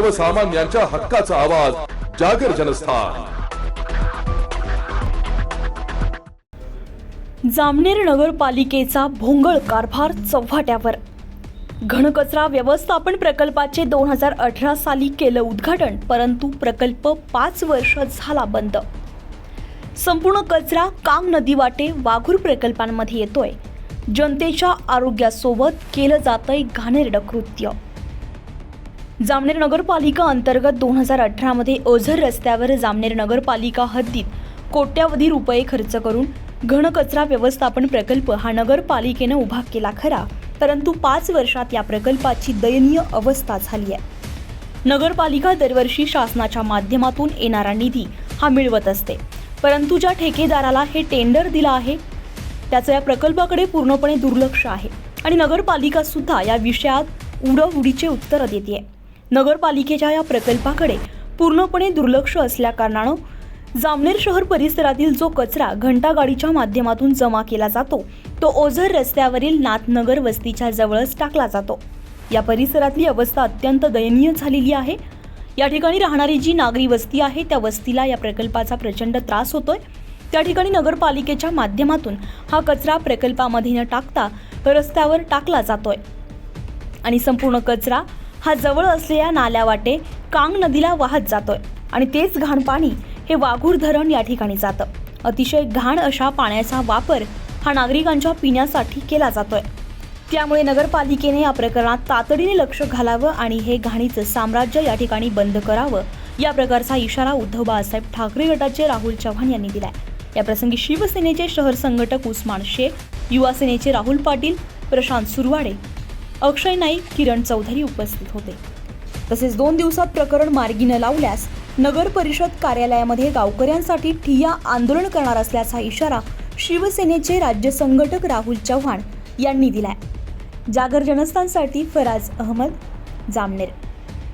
सर्वसामान्यांच्या हक्काचा आवाज जागर जनस्थान. जामनेर नगरपालिकेचा भोंगळ कारभार चव्हाट्यावर. घनकचरा व्यवस्थापन प्रकल्पाचे दोन हजार अठरा साली केलं उद्घाटन परंतु प्रकल्प पाच वर्ष झाला बंद. संपूर्ण कचरा कांग नदी वाटे वाघूर प्रकल्पांमध्ये येतोय. जनतेच्या आरोग्यासोबत केलं जातंय घाणेरडं कृत्य. जामनेर नगरपालिका अंतर्गत दोन हजार अठरामध्ये ओझर रस्त्यावर जामनेर नगरपालिका हद्दीत कोट्यावधी रुपये खर्च करून घनकचरा व्यवस्थापन प्रकल्प हा नगरपालिकेनं उभा केला खरा. परंतु पाच वर्षात या प्रकल्पाची दयनीय अवस्था झाली आहे. नगरपालिका दरवर्षी शासनाच्या माध्यमातून येणारा निधी हा मिळवत असते. परंतु ज्या ठेकेदाराला हे टेंडर दिलं आहे त्याचं या प्रकल्पाकडे पूर्णपणे दुर्लक्ष आहे आणि नगरपालिका सुद्धा या विषयात उडवउडीचे उत्तर देते नगरपालिकेच्या या प्रकल्पाकडे पूर्णपणे दुर्लक्ष असल्याकारणानं जामनेर शहर परिसरातील जो कचरा घंटागाडीच्या माध्यमातून जमा केला जातो तो ओझर रस्त्यावरील नाथनगर वस्तीच्या जवळच टाकला जातो. या परिसरातली अवस्था अत्यंत दयनीय झालेली आहे. या ठिकाणी राहणारी जी नागरी वस्ती आहे त्या वस्तीला या प्रकल्पाचा प्रचंड त्रास होतोय. त्या ठिकाणी नगरपालिकेच्या माध्यमातून हा कचरा प्रकल्पामध्ये न टाकता रस्त्यावर टाकला जातोय. आणि संपूर्ण कचरा हा जवळ असलेल्या नाल्यावाटे कांग नदीला वाहत जातोय. आणि तेच घाण पाणी हे वाघूर धरण या ठिकाणी जातं. अतिशय घाण अशा पाण्याचा वापर हा नागरिकांच्या पिण्यासाठी केला जातोय. त्यामुळे नगरपालिकेने या प्रकरणात तातडीने लक्ष घालावं आणि हे घाणीचं साम्राज्य या ठिकाणी बंद करावं या प्रकारचा इशारा उद्धव बाळासाहेब ठाकरे गटाचे राहुल चव्हाण यांनी दिलाय. या प्रसंगी शिवसेनेचे शहर संघटक उस्मान शेख युवा सेनेचे राहुल पाटील प्रशांत सुरवाडे अक्षय नाईक किरण चौधरी उपस्थित होते. तसेच दोन दिवसात प्रकरण मार्गी न लावल्यास नगर परिषद कार्यालयामध्ये गावकऱ्यांसाठी ठिय्या आंदोलन करणार असल्याचा इशारा शिवसेनेचे राज्य संघटक राहुल चव्हाण यांनी दिलाय. जागर जनस्थानसाठी फराज अहमद जामनेर.